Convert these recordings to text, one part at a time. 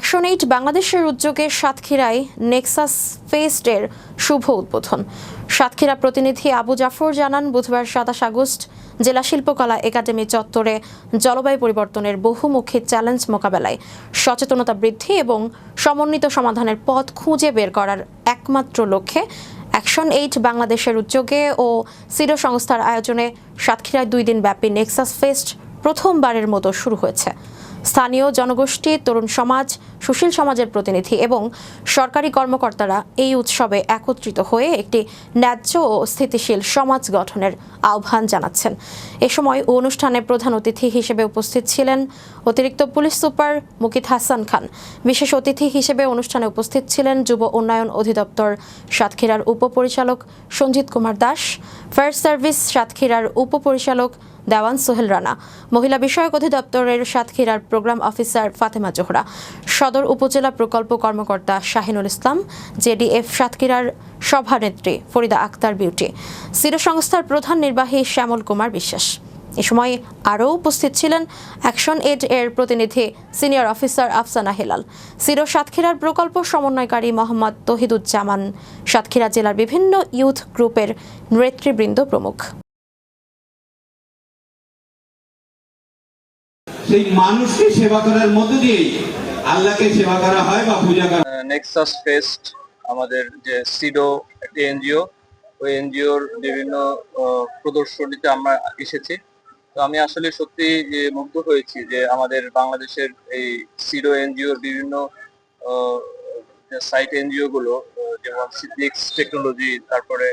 Action eight বাংলাদেশের উদ্যোগে সাতক্ষীরায় নেক্সাস ফেস্টের শুভ উদ্বোধন। সাতক্ষীরা প্রতিনিধি আবু জাফর জানান, বুধবার সাতাশ আগস্ট জেলা শিল্পকলা একাডেমি চত্বরে জলবায়ু পরিবর্তনের বহুমুখী চ্যালেঞ্জ মোকাবেলায় সচেতনতা বৃদ্ধি এবং সমন্বিত সমাধানের পথ খুঁজে বের করার একমাত্র লক্ষ্যে অ্যাকশন এইট বাংলাদেশের উদ্যোগে ও সিরো সংস্থার আয়োজনে সাতক্ষীরায় দুই দিন ব্যাপী নেক্সাস ফেস্ট প্রথমবারের মতো শুরু হয়েছে। স্থানীয় জনগোষ্ঠী, তরুণ সমাজ সুশীল সমাজের প্রতিনিধি এবং সরকারি কর্মকর্তারা এই উৎসবে একত্রিত হয়ে একটি ন্যায্য ও স্থিতিশীল সমাজ গঠনের আহ্বান জানাচ্ছেন। এ সময় অনুষ্ঠানে প্রধান অতিথি হিসেবে উপস্থিত ছিলেন অতিরিক্ত পুলিশ সুপার মুকিত হাসান খান। বিশেষ অতিথি হিসেবে অনুষ্ঠানে উপস্থিত ছিলেন যুব উন্নয়ন অধিদপ্তর সাতক্ষীরার উপপরিচালক সঞ্জিত কুমার দাস, ফায়ার সার্ভিস সাতক্ষীরার উপপরিচালক দেওয়ান সোহেল রানা, মহিলা বিষয়ক অধিদপ্তরের সাতক্ষীরার প্রোগ্রাম অফিসার ফাতেমা জোহরা, সদর উপজেলা প্রকল্প কর্মকর্তা শাহিনুল ইসলাম, জেডিএফ সাতক্ষীরার সভানেত্রী ফরিদা আক্তার বিউটি, সিরো সংস্থার প্রধান নির্বাহী শ্যামল কুমার বিশ্বাস। এ সময় আরও উপস্থিত ছিলেন অ্যাকশন এড এর প্রতিনিধি সিনিয়র অফিসার আফসানা হেলাল, সিরো সাতক্ষীরার প্রকল্প সমন্বয়কারী মোহাম্মদ তহিদুজ্জামান, সাতক্ষীরা জেলার বিভিন্ন ইউথ গ্রুপের নেতৃবৃন্দ প্রমুখ। সেই মানুষকে সেবা করার মধ্য দিয়েই আল্লাহকে সেবা করা হয় বা পূজা করা নেক্সাস ফেস্ট আমাদের যে সিডো একটি এনজিও ওই এনজিওর বিভিন্ন প্রদর্শনীতে আমরা এসেছি। তো আমি আসলে সত্যি মুগ্ধ হয়েছি যে আমাদের বাংলাদেশের এই সিডো এনজিওর বিভিন্ন সাইট এনজিও গুলো যেমন সিদ্দিক্স টেকনোলজি তারপরে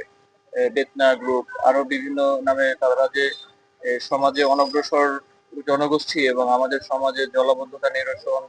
বেতনা গ্রুপ আরও বিভিন্ন নামে তারা যে সমাজে অনগ্রসর জনগোষ্ঠী এবং আমাদের সমাজে জলবদ্ধতা নিরসন